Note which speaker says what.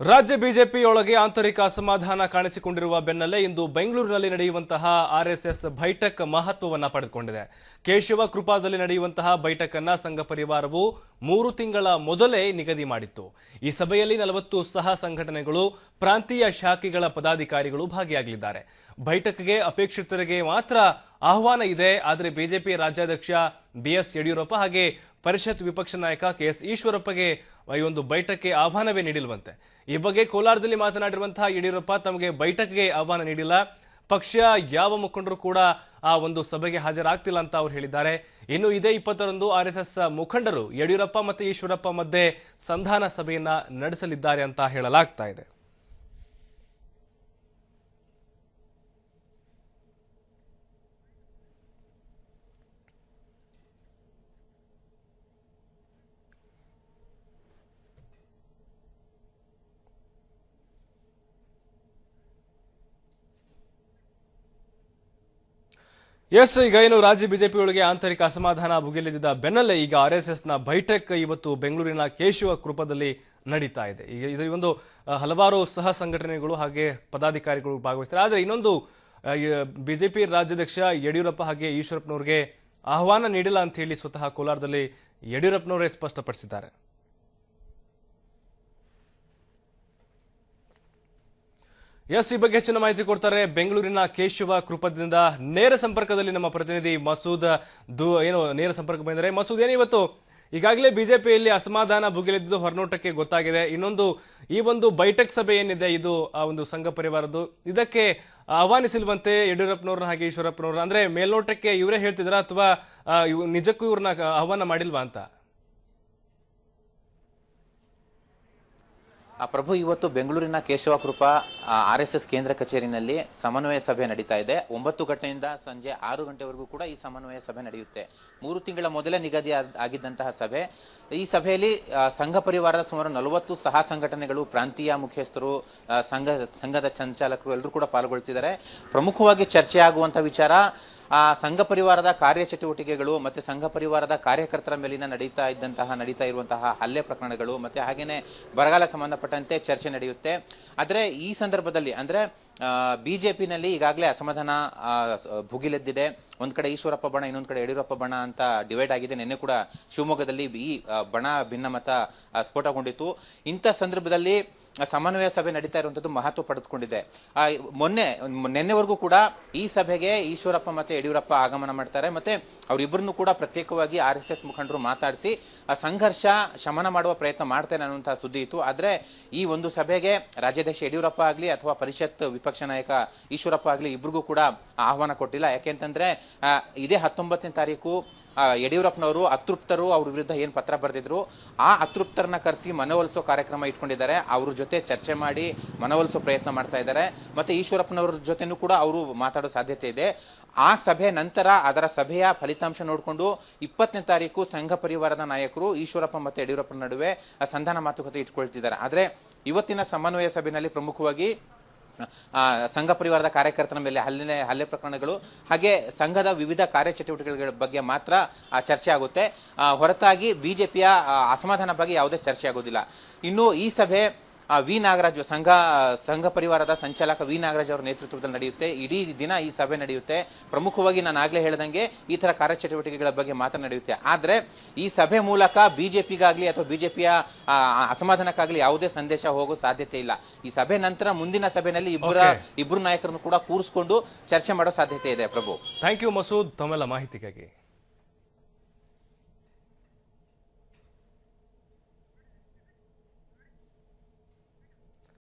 Speaker 1: ರಾಜ್ಯ ಬಿಜೆಪಿಯೊಳಗೆ ಆಂತರಿಕ ಅಸಮಾಧಾನ ಕಾಣಿಸಿಕೊಂಡಿರುವ ಬೆನ್ನಲ್ಲೇ ಇಂದು ಬೆಂಗಳೂರಿನಲ್ಲಿ ನಡೆಯುವಂತಹ ಆರ್ಎಸ್ಎಸ್ ಬೈಠಕ್ ಮಹತ್ವವನ್ನ ಪಡೆದುಕೊಂಡಿದೆ. ಕೇಶವ ಕೃಪಾದಲ್ಲಿ ನಡೆಯುವಂತಹ ಬೈಠಕ್ ಅನ್ನ ಸಂಘ ಪರಿವಾರವು ಮೂರು ತಿಂಗಳ ಮೊದಲೇ ನಿಗದಿ ಮಾಡಿತ್ತು. ಈ ಸಭೆಯಲ್ಲಿ ನಲವತ್ತು ಸಹ ಸಂಘಟನೆಗಳು, ಪ್ರಾಂತೀಯ ಶಾಖೆಗಳ ಪದಾಧಿಕಾರಿಗಳು ಭಾಗಿಯಾಗಲಿದ್ದಾರೆ. ಬೈಠಕ್ಗೆ ಅಪೇಕ್ಷಿತರಿಗೆ ಮಾತ್ರ ಆಹ್ವಾನ ಇದೆ, ಆದರೆ ಬಿಜೆಪಿ ರಾಜ್ಯಾಧ್ಯಕ್ಷ ಬಿಎಸ್ ಯಡಿಯೂರಪ್ಪ ಹಾಗೆ ಪರಿಷತ್ ವಿಪಕ್ಷ ನಾಯಕ ಕೆಎಸ್ ಈಶ್ವರಪ್ಪಗೆ ಈ ಒಂದು ಬೈಠಕ್ಕೆ ಆಹ್ವಾನವೇ ನೀಡಿಲ್ವಂತೆ. ಈ ಬಗ್ಗೆ ಕೋಲಾರದಲ್ಲಿ ಮಾತನಾಡಿರುವಂತಹ ಯಡಿಯೂರಪ್ಪ ತಮಗೆ ಬೈಠಕ್ಗೆ ಆಹ್ವಾನ ನೀಡಿಲ್ಲ. ಪಕ್ಷ ಯಾವ ಮುಖಂಡರು ಕೂಡ ಆ ಒಂದು ಸಭೆಗೆ ಹಾಜರಾಗ್ತಿಲ್ಲ ಅಂತ ಅವ್ರು ಹೇಳಿದ್ದಾರೆ. ಇನ್ನು ಇದೇ ಇಪ್ಪತ್ತರಂದು ಆರ್ಎಸ್ಎಸ್ ಮುಖಂಡರು ಯಡಿಯೂರಪ್ಪ ಮತ್ತು ಈಶ್ವರಪ್ಪ ಮಧ್ಯೆ ಸಂಧಾನ ಸಭೆಯನ್ನ ನಡೆಸಲಿದ್ದಾರೆ ಅಂತ ಹೇಳಲಾಗ್ತಾ ಇದೆ. ಎಸ್ ಈಗ ಏನು ರಾಜ್ಯ ಬಿಜೆಪಿಯೊಳಗೆ ಆಂತರಿಕ ಅಸಮಾಧಾನ ಭುಗಿಲಿದ್ದ ಬೆನ್ನಲ್ಲೇ ಈಗ ಆರ್ ಎಸ್ ಎಸ್ನ ಬೈಠಕ್ ಇವತ್ತು ಬೆಂಗಳೂರಿನ ಕೇಶವ ಕೃಪದಲ್ಲಿ ನಡೀತಾ ಇದೆ. ಈಗ ಇದು ಒಂದು ಹಲವಾರು ಸಹ ಸಂಘಟನೆಗಳು ಹಾಗೆ ಪದಾಧಿಕಾರಿಗಳು ಭಾಗವಹಿಸ್ತಾರೆ. ಆದರೆ ಇನ್ನೊಂದು ಬಿಜೆಪಿ ರಾಜ್ಯಾಧ್ಯಕ್ಷ ಯಡಿಯೂರಪ್ಪ ಹಾಗೆ ಈಶ್ವರಪ್ಪನವ್ರಿಗೆ ಆಹ್ವಾನ ನೀಡಿಲ್ಲ ಅಂತ ಹೇಳಿ ಸ್ವತಃ ಕೋಲಾರದಲ್ಲಿ ಯಡಿಯೂರಪ್ಪನವರೇ ಸ್ಪಷ್ಟಪಡಿಸಿದ್ದಾರೆ. ಎಸ್ ಈ ಬಗ್ಗೆ ಹೆಚ್ಚಿನ ಮಾಹಿತಿ ಕೊಡ್ತಾರೆ. ಬೆಂಗಳೂರಿನ ಕೇಶವ ಕೃಪದಿಂದ ನೇರ ಸಂಪರ್ಕದಲ್ಲಿ ನಮ್ಮ ಪ್ರತಿನಿಧಿ ಮಸೂದ್ ದು, ಏನು, ನೇರ ಸಂಪರ್ಕ ಬಂದರೆ. ಮಸೂದ್, ಏನು ಇವತ್ತು? ಈಗಾಗಲೇ ಬಿಜೆಪಿಯಲ್ಲಿ ಅಸಮಾಧಾನ ಭುಗಿಲೆದ್ದು ಹೊರನೋಟಕ್ಕೆ ಗೊತ್ತಾಗಿದೆ. ಇನ್ನೊಂದು, ಈ ಒಂದು ಬೈಠಕ್ ಸಭೆ ಏನಿದೆ, ಇದು ಆ ಒಂದು ಸಂಘ ಪರಿವಾರದ್ದು. ಇದಕ್ಕೆ ಆಹ್ವಾನಿಸಿಲ್ವಂತೆ ಯಡಿಯೂರಪ್ಪನವ್ರನ್ನ, ಹಾಗೆ ಈಶ್ವರಪ್ಪನವ್ರನ್ನ. ಅಂದ್ರೆ ಮೇಲ್ನೋಟಕ್ಕೆ ಇವರೇ ಹೇಳ್ತಿದಾರ ಅಥವಾ ನಿಜಕ್ಕೂ ಇವ್ರನ್ನ ಆಹ್ವಾನ ಮಾಡಿಲ್ವಾ ಅಂತ?
Speaker 2: ಪ್ರಭು, ಇವತ್ತು ಬೆಂಗಳೂರಿನ Keshava Krupa R S S ಕೇಂದ್ರ ಕಚೇರಿನಲ್ಲಿ ಸಮನ್ವಯ ಸಭೆ ನಡೀತಾ ಇದೆ. ಒಂಬತ್ತು ಗಂಟೆಯಿಂದ ಸಂಜೆ ಆರು ಗಂಟೆವರೆಗೂ ಕೂಡ ಈ ಸಮನ್ವಯ ಸಭೆ ನಡೆಯುತ್ತೆ. ಮೂರು ತಿಂಗಳ ಮೊದಲೇ ನಿಗದಿ ಆಗಿದ್ದಂತಹ ಸಭೆ. ಈ ಸಭೆಯಲ್ಲಿ ಸಂಘ ಪರಿವಾರದ ಸುಮಾರು ನಲವತ್ತು ಸಹ ಸಂಘಟನೆಗಳು, ಪ್ರಾಂತೀಯ ಮುಖ್ಯಸ್ಥರು ಸಂಘ, ಸಂಘದ ಸಂಚಾಲಕರು ಎಲ್ಲರೂ ಕೂಡ ಪಾಲ್ಗೊಳ್ತಿದ್ದಾರೆ. ಪ್ರಮುಖವಾಗಿ ಚರ್ಚೆ ಆಗುವಂತಹ ವಿಚಾರ ಆ ಸಂಘ ಪರಿವಾರದ ಕಾರ್ಯಚಟುವಟಿಕೆಗಳು ಮತ್ತೆ ಸಂಘ ಪರಿವಾರದ ಕಾರ್ಯಕರ್ತರ ಮೇಲಿನ ನಡೀತಾ ಇದ್ದಂತಹ, ನಡೀತಾ ಇರುವಂತಹ ಹಲ್ಲೆ ಪ್ರಕರಣಗಳು ಮತ್ತೆ ಹಾಗೇನೆ ಬರಗಾಲ ಸಂಬಂಧಪಟ್ಟಂತೆ ಚರ್ಚೆ ನಡೆಯುತ್ತೆ. ಆದರೆ ಈ ಸಂದರ್ಭದಲ್ಲಿ ಅಂದ್ರೆ ಬಿಜೆಪಿನಲ್ಲಿ ಈಗಾಗಲೇ ಅಸಮಾಧಾನ ಭುಗಿಲೆದ್ದಿದೆ. ಒಂದು ಕಡೆ ಈಶ್ವರಪ್ಪ ಬಣ, ಇನ್ನೊಂದು ಕಡೆ ಯಡಿಯೂರಪ್ಪ ಬಣ ಅಂತ ಡಿವೈಡ್ ಆಗಿದೆ. ನಿನ್ನೆ ಕೂಡ ಶಿವಮೊಗ್ಗದಲ್ಲಿ ಈ ಬಣ, ಭಿನ್ನಮತ ಸ್ಫೋಟಗೊಂಡಿತ್ತು. ಇಂಥ ಸಂದರ್ಭದಲ್ಲಿ ಸಮನ್ವಯ ಸಭೆ ನಡೀತಾ ಇರುವಂತದ್ದು ಮಹತ್ವ ಪಡೆದುಕೊಂಡಿದೆ. ಮೊನ್ನೆ, ನಿನ್ನೆವರೆಗೂ ಕೂಡ ಈ ಸಭೆಗೆ ಈಶ್ವರಪ್ಪ ಮತ್ತೆ ಯಡಿಯೂರಪ್ಪ ಆಗಮನ ಮಾಡ್ತಾರೆ. ಮತ್ತೆ ಅವರಿಬ್ಬರನ್ನು ಕೂಡ ಪ್ರತ್ಯೇಕವಾಗಿ ಆರ್ ಎಸ್ ಎಸ್ ಮುಖಂಡರು ಮಾತಾಡಿಸಿ, ಆ ಸಂಘರ್ಷ ಶಮನ ಮಾಡುವ ಪ್ರಯತ್ನ ಮಾಡ್ತೇನೆ ಅನ್ನುವಂತಹ ಸುದ್ದಿ ಇತ್ತು. ಆದ್ರೆ ಈ ಒಂದು ಸಭೆಗೆ ರಾಜ್ಯಾಧ್ಯಕ್ಷ ಯಡಿಯೂರಪ್ಪ ಆಗ್ಲಿ ಅಥವಾ ಪರಿಷತ್ ವಿಪಕ್ಷ ನಾಯಕ ಈಶ್ವರಪ್ಪ ಆಗ್ಲಿ ಇಬ್ರಿಗೂ ಕೂಡ ಆಹ್ವಾನ ಕೊಟ್ಟಿಲ್ಲ. ಯಾಕೆಂತಂದ್ರೆ ಇದೇ ಹತ್ತೊಂಬತ್ತನೇ ತಾರೀಕು ಯಡಿಯೂರಪ್ಪನವರು ಅತೃಪ್ತರು, ಅವ್ರ ವಿರುದ್ಧ ಏನು ಪತ್ರ ಬರೆದಿದ್ರು, ಆ ಅತೃಪ್ತರನ್ನ ಕರೆಸಿ ಮನವೊಲಿಸೋ ಕಾರ್ಯಕ್ರಮ ಇಟ್ಕೊಂಡಿದ್ದಾರೆ. ಅವ್ರ ಜೊತೆ ಚರ್ಚೆ ಮಾಡಿ ಮನವೊಲಿಸೋ ಪ್ರಯತ್ನ ಮಾಡ್ತಾ ಇದ್ದಾರೆ. ಮತ್ತೆ ಈಶ್ವರಪ್ಪನವ್ರ ಜೊತೆನೂ ಕೂಡ ಅವರು ಮಾತಾಡೋ ಸಾಧ್ಯತೆ ಇದೆ. ಆ ಸಭೆ ನಂತರ ಅದರ ಸಭೆಯ ಫಲಿತಾಂಶ ನೋಡಿಕೊಂಡು ಇಪ್ಪತ್ತನೇ ತಾರೀಕು ಸಂಘ ಪರಿವಾರದ ನಾಯಕರು ಈಶ್ವರಪ್ಪ ಮತ್ತು ಯಡಿಯೂರಪ್ಪನ ನಡುವೆ ಸಂಧಾನ ಮಾತುಕತೆ ಇಟ್ಕೊಳ್ತಿದ್ದಾರೆ. ಆದರೆ ಇವತ್ತಿನ ಸಮನ್ವಯ ಸಭೆಯಲ್ಲಿ ಪ್ರಮುಖವಾಗಿ ಸಂಘ ಪರಿವಾರದ ಕಾರ್ಯಕರ್ತರ ಮೇಲೆ ಹಲ್ಲೆ ಹಲ್ಲೆ ಪ್ರಕರಣಗಳು, ಹಾಗೆ ಸಂಘದ ವಿವಿಧ ಕಾರ್ಯಚಟುವಟಿಕೆಗಳ ಬಗ್ಗೆ ಮಾತ್ರ ಚರ್ಚೆ ಆಗುತ್ತೆ. ಹೊರತಾಗಿ ಬಿಜೆಪಿಯ ಅಸಮಾಧಾನ ಬಗ್ಗೆ ಯಾವುದೇ ಚರ್ಚೆ ಆಗೋದಿಲ್ಲ. ಇನ್ನು ಈ ಸಭೆ ಆ, ವಿ ನಾಗರಾಜ್ ಸಂಘ ಸಂಘ ಪರಿವಾರದ ಸಂಚಾಲಕ ವಿ ನಾಗರಾಜ್ ಅವರ ನೇತೃತ್ವದಲ್ಲಿ ನಡೆಯುತ್ತೆ. ಇಡೀ ದಿನ ಈ ಸಭೆ ನಡೆಯುತ್ತೆ. ಪ್ರಮುಖವಾಗಿ ನಾನು ಆಗ್ಲೇ ಹೇಳ್ದಂಗೆ ಈ ತರ ಕಾರ್ಯಚಟುವಟಿಕೆಗಳ ಬಗ್ಗೆ ಮಾತ್ರ ನಡೆಯುತ್ತೆ. ಆದ್ರೆ ಈ ಸಭೆ ಮೂಲಕ ಬಿಜೆಪಿಗಾಗ್ಲಿ ಅಥವಾ ಬಿಜೆಪಿಯ ಅಸಮಾಧಾನಕ್ಕಾಗ್ಲಿ ಯಾವುದೇ ಸಂದೇಶ ಹೋಗೋ ಸಾಧ್ಯತೆ ಇಲ್ಲ. ಈ ಸಭೆ ನಂತರ ಮುಂದಿನ ಸಭೆಯಲ್ಲಿ ಇಬ್ಬರ. ಇಬ್ಬರು ನಾಯಕರನ್ನು ಕೂಡ ಕೂರಿಸಿಕೊಂಡು ಚರ್ಚೆ ಮಾಡೋ ಸಾಧ್ಯತೆ ಇದೆ ಪ್ರಭು.
Speaker 1: Thank you Masood. ತಮ್ಮೆಲ್ಲ ಮಾಹಿತಿಗಾಗಿ